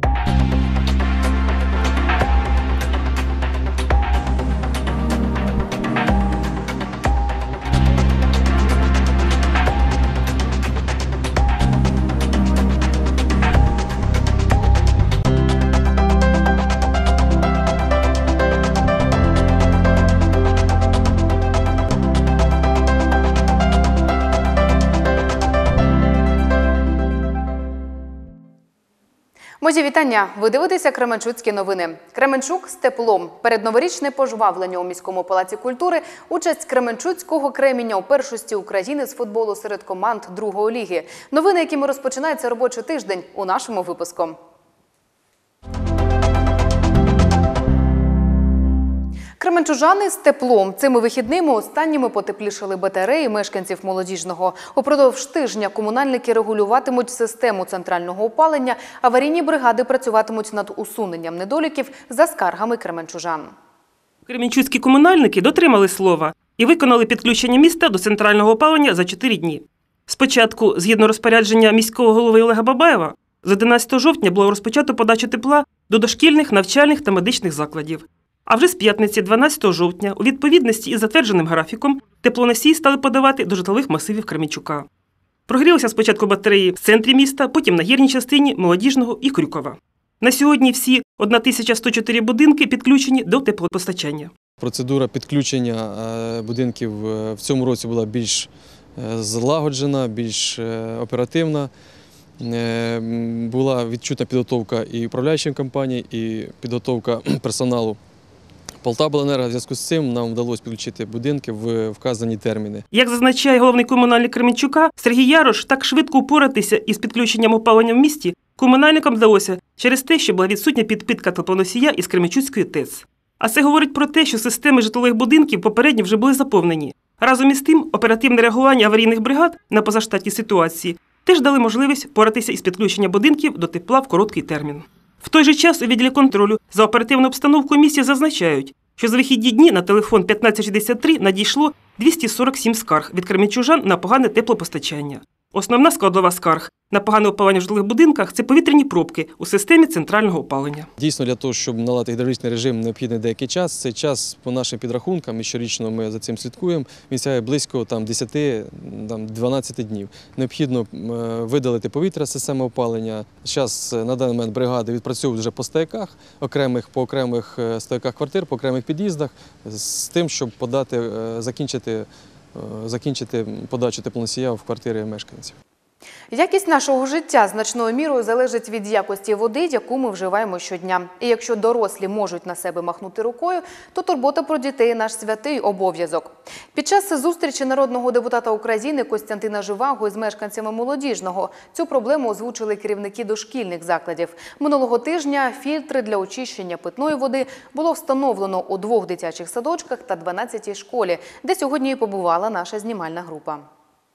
you Мої вітання. Ви дивитеся Кременчуцькі новини. Кременчук з теплом. Передноворічне пожвавлення у міському палаці культури. Участь Кременчуцького креміння у першості України з футболу серед команд другої ліги. Новини, якими розпочинається робочий тиждень у нашому випуску. Кременчужани з теплом. Цими вихідними останніми потеплішали батареї мешканців молодіжного. Упродовж тижня комунальники регулюватимуть систему центрального опалення. Аварійні бригади працюватимуть над усуненням недоліків за скаргами кременчужан. Кремінчуцькі комунальники дотримали слова і виконали підключення міста до центрального опалення за 4 дні. Спочатку, згідно розпорядження міського голови Олега Бабаєва, з 11 жовтня було розпочато подачу тепла до дошкільних, навчальних та медичних закладів. А вже з п'ятниці, 12 жовтня, у відповідності із затвердженим графіком, теплоносії стали подавати до житлових масивів Кремінчука. Прогрілися спочатку батареї в центрі міста, потім на гірній частині Молодіжного і Крюкова. На сьогодні всі 1104 будинки підключені до теплопостачання. Процедура підключення е, будинків е, в цьому році була більш е, злагоджена, більш оперативна. Була відчутна підготовка і управляючої компанії, і підготовка персоналу Полтавобленерго. В зв'язку з цим нам вдалося підключити будинки в вказані терміни. Як зазначає головний комунальник Кременчука, Сергій Ярош так швидко упоратися із підключенням опалення в місті комунальникам вдалося через те, що була відсутня підпитка теплоносія із Кременчуцької ТЕЦ. А це говорить про те, що системи житлових будинків попередньо вже були заповнені. Разом із тим, оперативне реагування аварійних бригад на позаштатні ситуації теж дали можливість впоратися із підключення будинків до тепла в короткий термін. В той же час у відділі контролю за оперативну обстановку місті зазначають, що за вихідні дні на телефон 1563 надійшло 247 скарг від кременчужан на погане теплопостачання. Основна складова скарг на погане опалення в житлових будинках це повітряні пробки у системі центрального опалення. Дійсно, для того, щоб наладити гідравлічний режим, необхідний деякий час. Цей час, по нашим підрахункам, і щорічно ми за цим слідкуємо, він сягає близько 10-12 днів. Необхідно е, видалити повітря з системи опалення. Зараз на даний момент бригади відпрацьовують вже по стояках, окремих, по окремих е, стояках квартир, по окремих під'їздах, з тим, щоб подати, е, закінчити, е, закінчити подачу теплоносія в квартири мешканців. Якість нашого життя значною мірою залежить від якості води, яку ми вживаємо щодня. І якщо дорослі можуть на себе махнути рукою, то турбота про дітей – наш святий обов'язок. Під час зустрічі народного депутата України Костянтина Живаго із мешканцями молодіжного цю проблему озвучили керівники дошкільних закладів. Минулого тижня фільтри для очищення питної води було встановлено у двох дитячих садочках та 12-й школі, де сьогодні і побувала наша знімальна група.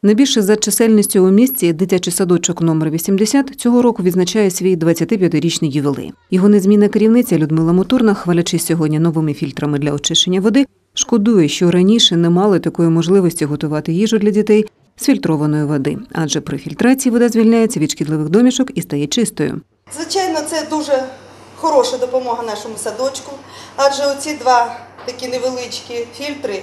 Найбільше за чисельністю у місті дитячий садочок номер 80 цього року відзначає свій 25-річний ювілей. Його незмінна керівниця Людмила Моторна, хвалячись сьогодні новими фільтрами для очищення води, шкодує, що раніше не мали такої можливості готувати їжу для дітей з фільтрованої води, адже при фільтрації вода звільняється від шкідливих домішок і стає чистою. Звичайно, це дуже хороша допомога нашому садочку, адже оці два такі невеличкі фільтри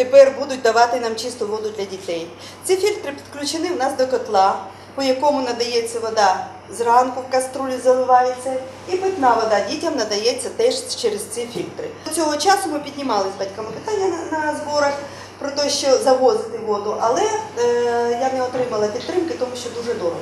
тепер будуть давати нам чисту воду для дітей. Ці фільтри підключені в нас до котла, по якому надається вода зранку в каструлі заливається, і питна вода дітям надається теж через ці фільтри. До цього часу ми піднімали з батьками питання на, зборах про те, що завозити воду, але е, я не отримала підтримки, тому що дуже дорого.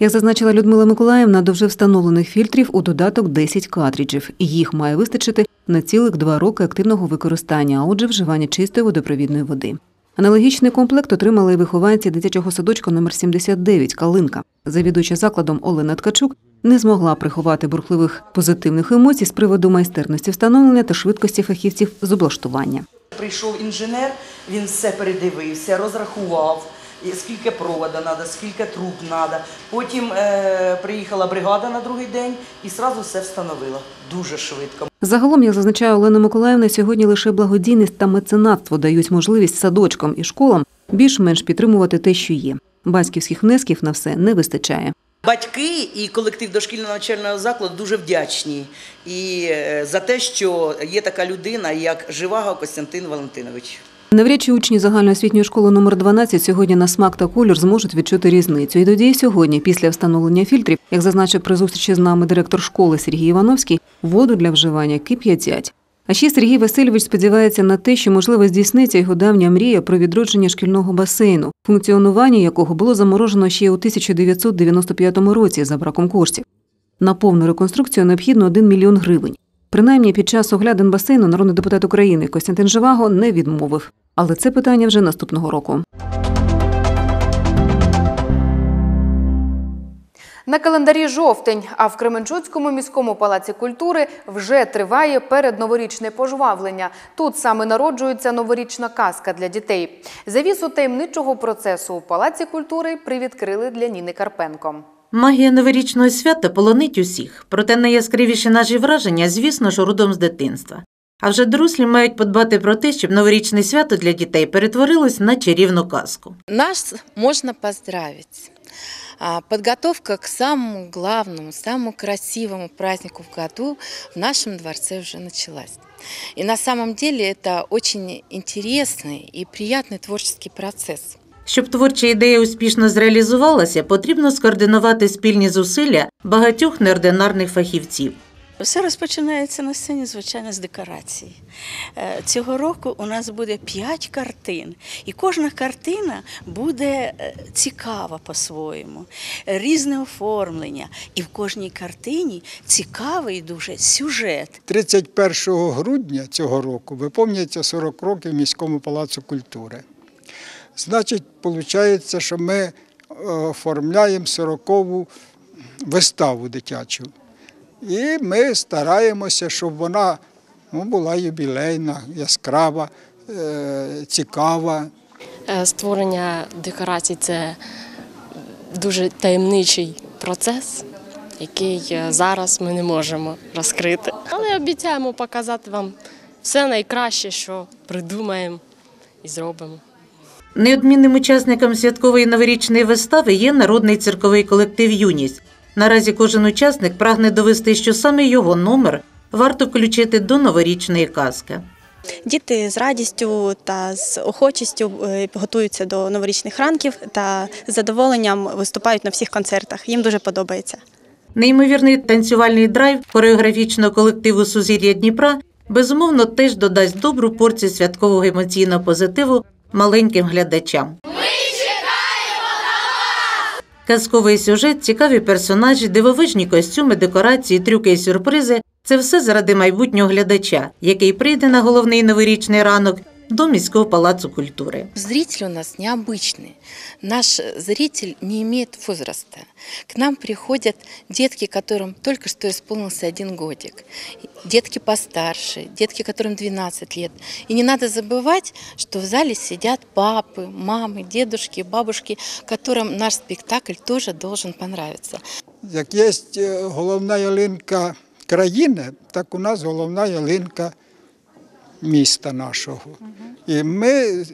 Як зазначила Людмила Миколаївна, до вже встановлених фільтрів у додаток 10 картриджів. Їх має вистачити на цілих два роки активного використання, а отже, вживання чистої водопровідної води. Аналогічний комплект отримали і вихованці дитячого садочка номер 79 Калинка. Завідувача закладом Олена Ткачук не змогла приховати бурхливих позитивних емоцій з приводу майстерності встановлення та швидкості фахівців з облаштування. Прийшов інженер, він все передивився, розрахував, скільки провода треба, скільки труб треба. Потім е, приїхала бригада на другий день і одразу все встановила. Дуже швидко. Загалом, як зазначає Олена Миколаївна, сьогодні лише благодійність та меценатство дають можливість садочкам і школам більш-менш підтримувати те, що є. Батьківських внесків на все не вистачає. Батьки і колектив дошкільного навчального закладу дуже вдячні і е, за те, що є така людина, як Живаго Костянтин Валентинович. Навряд учні загальноосвітньої школи номер 12 сьогодні на смак та колір зможуть відчути різницю. І тоді сьогодні, після встановлення фільтрів, як зазначив при зустрічі з нами директор школи Сергій Івановський, воду для вживання кип'ятять. А ще Сергій Васильович сподівається на те, що можливо здійсниться його давня мрія про відродження шкільного басейну, функціонування якого було заморожено ще у 1995 році за браком коштів. На повну реконструкцію необхідно 1 мільйон гривень. Принаймні під час оглядин басейну народний депутат України Костянтин Живаго не відмовив. Але це питання вже наступного року. На календарі жовтень, а в Кременчуцькому міському палаці культури вже триває передноворічне пожвавлення. Тут саме народжується новорічна казка для дітей. Завісу таємничого процесу у палаці культури привідкрили для Ніни Карпенко. Магія новорічного свята полонить усіх, проте найяскравіші наші враження, звісно ж, родом з дитинства. А вже дорослі мають подбати про те, щоб новорічне свято для дітей перетворилось на чарівну казку. Нас можно поздравить. А, Подготовка к самому главному, самому красивому празднику в году в нашем дворце уже началась. И на самом деле это очень интересный и приятный творческий процесс. Щоб творча ідея успішно зреалізувалася, потрібно скоординувати спільні зусилля багатьох неординарних фахівців. Все розпочинається на сцені, звичайно, з декорацій. Е, Цього року у нас буде п'ять картин, і кожна картина буде е, цікава по-своєму, різне оформлення. І в кожній картині цікавий дуже сюжет. 31 грудня цього року виповнюється 40 років міському палацу культури. Значить, виходить, що ми е, оформляємо 40-ву виставу дитячу. І ми стараємося, щоб вона ну, була юбілейна, яскрава, е, цікава. Е, Створення декорацій це дуже таємничий процес, який зараз ми не можемо розкрити. Але обіцяємо показати вам все найкраще, що придумаємо і зробимо. Неодмінним учасником святкової новорічної вистави є народний цирковий колектив Юність. Наразі кожен учасник прагне довести, що саме його номер варто включити до новорічної казки. Діти з радістю та з охочістю е, готуються до новорічних ранків та з задоволенням виступають на всіх концертах. Їм дуже подобається. Неймовірний танцювальний драйв хореографічного колективу Сузір'я Дніпра безумовно теж додасть добру порцію святкового емоційного позитиву маленьким глядачам. Казковий сюжет, цікаві персонажі, дивовижні костюми, декорації, трюки і сюрпризи це все заради майбутнього глядача, який прийде на головний новорічний ранок до міського палацу культури. Зритель у нас необычный. Наш зритель не имеет возраста. К нам приходят детки, которым только что исполнился один годик. Детки постарше, детки, которым 12 лет. И не надо забывать, что в зале сидят папы, мамы, дедушки, бабушки, которым наш спектакль тоже должен понравиться. Як є е, головна ялинка країни, так у нас головна ялинка міста нашого. І ми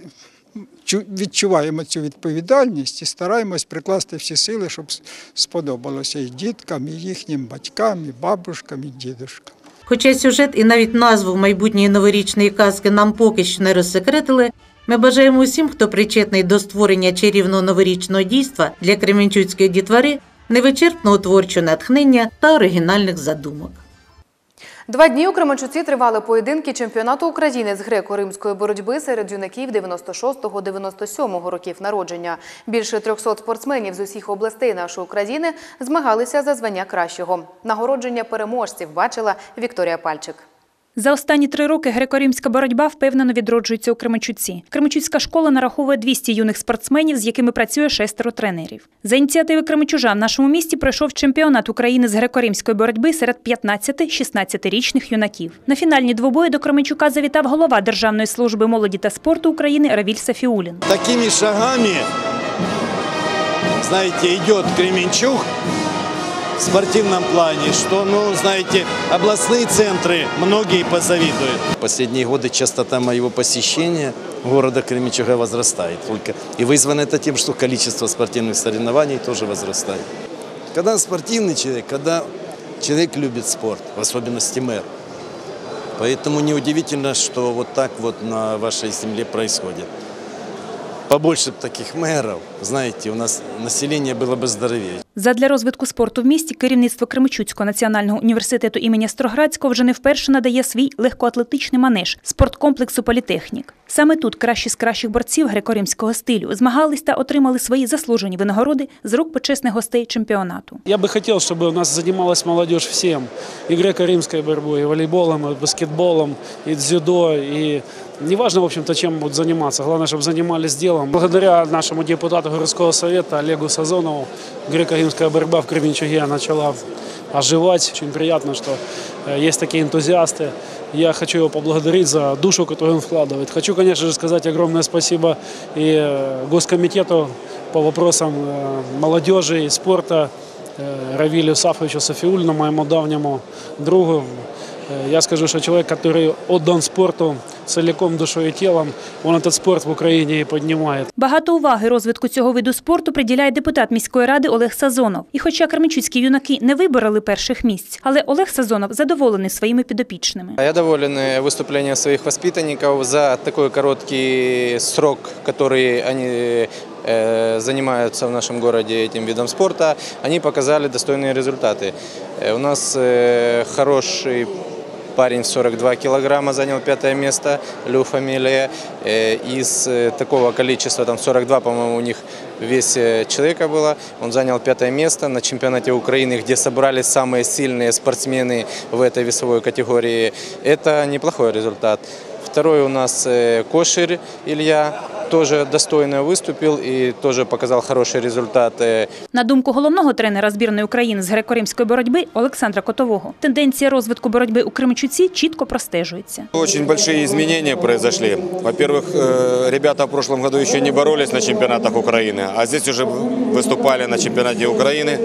відчуваємо цю відповідальність і стараємось прикласти всі сили, щоб сподобалося і діткам, і їхнім батькам, і бабушкам, і дідушкам. Хоча сюжет і навіть назву майбутньої новорічної казки нам поки що не розсекретили, ми бажаємо усім, хто причетний до створення чарівного новорічного дійства для кременчуцької дітвари, невичерпного творчого натхнення та оригінальних задумок. Два дні у Кременчуці тривали поєдинки чемпіонату України з греко-римської боротьби серед юнаків 96-97 років народження. Більше 300 спортсменів з усіх областей нашої України змагалися за звання кращого. Нагородження переможців бачила Вікторія Пальчик. За останні три роки греко-римська боротьба впевнено відроджується у Кременчуці. Кременчуцька школа нараховує 200 юних спортсменів, з якими працює шестеро тренерів. За ініціативи Кременчужа в нашому місті пройшов чемпіонат України з греко-римської боротьби серед 15-16-річних юнаків. На фінальні двобої до Кременчука завітав голова Державної служби молоді та спорту України Равіль Сафіулін. Такими шагами, знаете, идет Кременчуг спортивном плане, что, ну, знаете, областные центры многие позавидуют. Последние годы частота моего посещения города Кременчуга возрастает только. И вызвано это тем, что количество спортивных соревнований тоже возрастает. Когда спортивный человек, когда человек любит спорт, в особенности мэр. Поэтому неудивительно, что вот так вот на вашей земле происходит. Побольше б таких мэров, знаете, у нас население было бы здоровее. Задля розвитку спорту в місті керівництво Кременчуцького національного університету імені Строградського вже не вперше надає свій легкоатлетичний манеж спорткомплексу Політехнік. Саме тут кращі з кращих борців греко-римського стилю змагались та отримали свої заслужені винагороди з рук почесних гостей чемпіонату. Я бы хотел, чтобы у нас занималась молодежь всем. И греко-римской борьбой, и волейболом, и баскетболом, и дзюдо, и неважно, в общем-то, чем будут заниматься. Главное, чтобы занимались делом. Благодаря нашему депутату городского совета Олегу Сазонову греко-римская борьба в Кременчуге начала оживать. Очень приятно, что э, есть такие энтузиасты. Я хочу его поблагодарить за душу, которую он вкладывает. Хочу, конечно же, сказать огромное спасибо и э, Госкомитету по вопросам э, молодежи и спорта э, Равилю Сафовичу Софиулину, моему давнему другу. Э, Я скажу, что человек, который отдан спорту целиком душой и телом, он этот спорт в Украине и поднимает. Багато уваги розвитку цього виду спорту приділяє депутат міської ради Олег Сазонов. І хоча кременчуцькі юнаки не вибороли перших місць, але Олег Сазонов задоволений своїми підопічними. Я доволен э, выступлением своих воспитанников за такой короткий срок, который они э, занимаются в нашем городе этим видом спорта. Они показали достойные результаты. Э, У нас э, хороший парень в 42 килограмма занял пятое место, Лю фамилия. Э, Из э, такого количества, там 42, по-моему, у них вес э, человека было. Он занял пятое место на чемпионате Украины, где собрались самые сильные спортсмены в этой весовой категории. Это неплохой результат. Второй у нас э, Кошир Илья, тоже достойно выступил и тоже показал хороший результат. Э, На думку головного тренера збірної України з греко-римської боротьби Олександра Котового, тенденція розвитку боротьби у Кременчуці чітко простежується. Очень большие изменения произошли. Во-первых, э, ребята в прошлом году еще не боролись на чемпионатах Украины, а здесь уже выступали на чемпионате Украины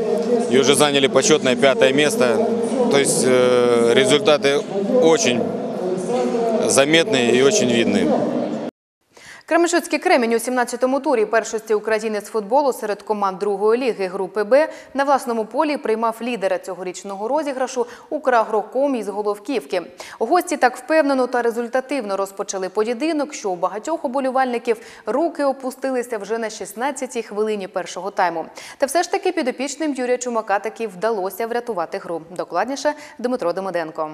и уже заняли почетное пятое место. То есть э, результаты очень заметные и очень видные. Кременчуцький кремінь у 17-му турі першості України з футболу серед команд другої ліги групи Б на власному полі приймав лідера цьогорічного розіграшу Украгроком із Головківки. Гості так впевнено та результативно розпочали поєдинок, що у багатьох оболівальників руки опустилися вже на 16-й хвилині першого тайму. Та все ж таки підопічним Юрія Чумака таки вдалося врятувати гру. Докладніше Дмитро Демиденко.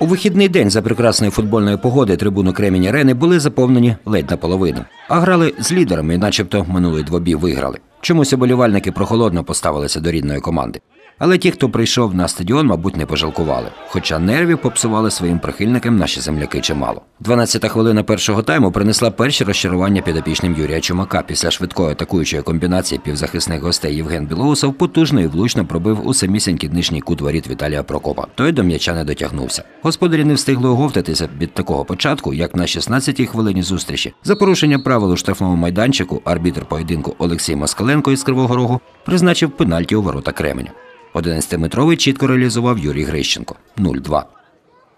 У вихідний день за прекрасної футбольної погоди трибуну Кремінь Арени були заповнені ледь наполовину. А грали з лідерами, начебто минулий двобій виграли. Чомусь оболівальники прохолодно поставилися до рідної команди. Але ті, хто прийшов на стадіон, мабуть, не пожалкували. Хоча нервів попсували своїм прихильникам наші земляки чимало. 12-та хвилина першого тайму принесла перші розчарування підопічним Юрія Чумака. Після швидкої атакуючої комбінації півзахисних гостей Євген Білоусов потужно і влучно пробив у самісінький нижній кут воріт Віталія Прокопа. Той до м'яча не дотягнувся. Господарі не встигли оговтатися від такого початку, як на 16-й хвилині зустрічі. За порушення правил у штрафному майданчику арбітр поєдинку Олексій Москаленко із Кривого Рогу призначив пенальті у ворота Кременя. 11-метровий чітко реалізував Юрій Грищенко 0-2.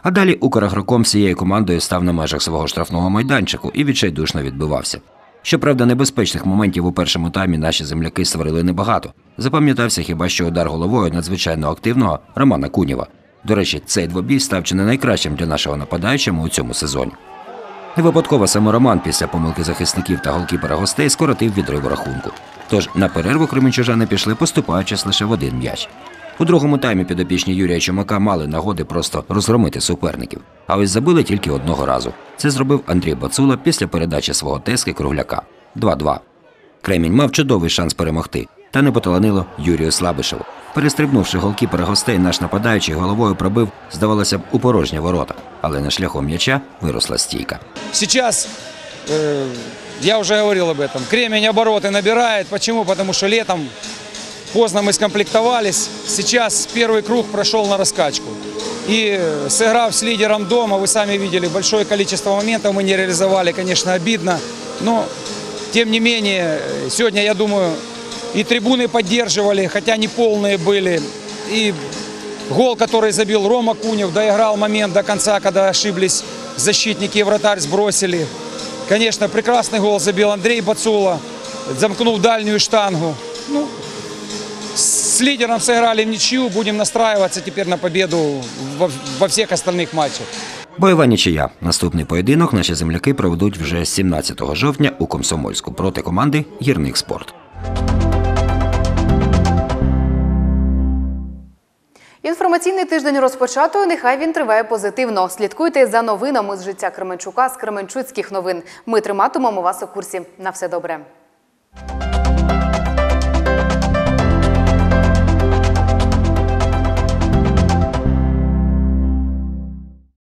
А далі Украгроком всією командою став на межах свого штрафного майданчику і відчайдушно відбивався. Щоправда, небезпечних моментів у першому таймі наші земляки створили небагато. Запам'ятався хіба що удар головою надзвичайно активного Романа Куніва. До речі, цей двобій став чи не найкращим для нашого нападаючого у цьому сезоні. Не випадково саме Роман після помилки захисників та голкіпера гостей скоротив відрив рахунку. Тож на перерву кременчужани пішли, поступаючись лише в один м'яч. У другому таймі підопічні Юрія Чумака мали нагоди просто розгромити суперників. А ось забили тільки одного разу. Це зробив Андрій Бацула після передачі свого тески Кругляка. 2-2. Кремінь мав чудовий шанс перемогти, та не поталанило Юрію Слабишеву. Перестрибнувши голкіпера гостей, наш нападаючий головою пробив, здавалося б, у порожні ворота, але на шляху м'яча виросла стійка. Сейчас, э, я уже говорил об этом, кремень обороты набирает. Почему? Потому что летом поздно мы скомплектовались. Сейчас первый круг прошел на раскачку. И э, сыграв с лидером дома, вы сами видели, большое количество моментов мы не реализовали, конечно, обидно. Но, тем не менее, э, сегодня, я думаю, и трибуны поддерживали, хотя не полные были. И гол, который забил Рома Кунев, доиграл момент до конца, когда ошиблись защитники и вратарь сбросили. Конечно, прекрасный гол забил Андрей Бацула, замкнув дальнюю штангу. Ну, с лидером сыграли в ничью, будем настраиваться теперь на победу во, во всех остальных матчах. Бойова нічия. Наступний поєдинок наші земляки проведуть вже 17 жовтня у Комсомольську проти команди Гірник Спорт. Інформаційний тиждень розпочато. Нехай він триває позитивно. Слідкуйте за новинами з життя Кременчука з Кременчуцьких новин. Ми триматимемо вас у курсі. На все добре.